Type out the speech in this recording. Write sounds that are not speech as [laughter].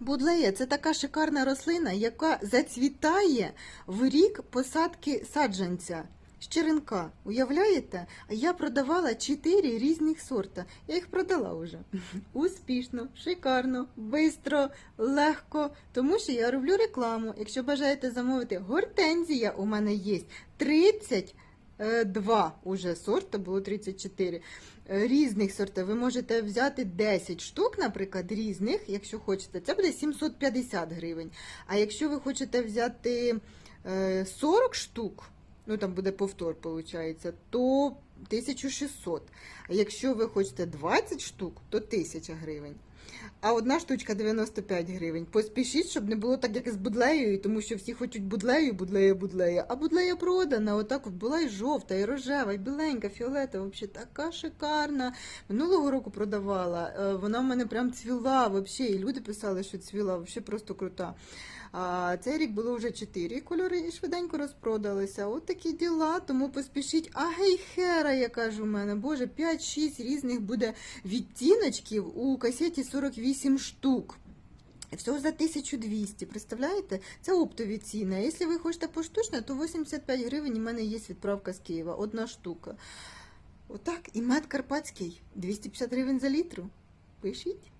Будлея це така шикарна рослина, яка зацвітає в рік посадки саджанця. З черенка, уявляєте? Я продавала чотири різних сорта. Я їх продала вже. [laughs] Успішно, шикарно, швидко, легко. Тому що я роблю рекламу. Якщо бажаєте замовити гортензія, у мене є 32 уже сорта, було 34 е, різних сортів. Ви можете взяти 10 штук, наприклад, різних, якщо хочете. Це буде 750 гривень. А якщо ви хочете взяти е, 40 штук, ну там буде повтор, виходить, то 1600. А якщо ви хочете 20 штук, то 1000 гривень. А одна штучка 95 гривень. Поспішіть, щоб не було так, як з будлеєю, тому що всі хочуть будлею, будлея, будлея. А будлея продана. Отак от була і жовта, і рожева, і біленька, фіолетова. Взагалі така шикарна. Минулого року продавала. е, Вона в мене прям цвіла. Взагалі. І люди писали, що цвіла, взагалі просто крута. А цей рік було вже 4 кольори і швиденько розпродалися. От такі діла, тому поспішіть. А гейхера, яка ж у мене, боже, 5-6 різних буде відтіночків у касеті 48 штук. Всього за 1200, представляєте? Це оптові ціни. А якщо ви хочете поштучно, то 85 гривень у мене є відправка з Києва, одна штука. Отак, і мед карпатський 250 гривень за літру. Пишіть.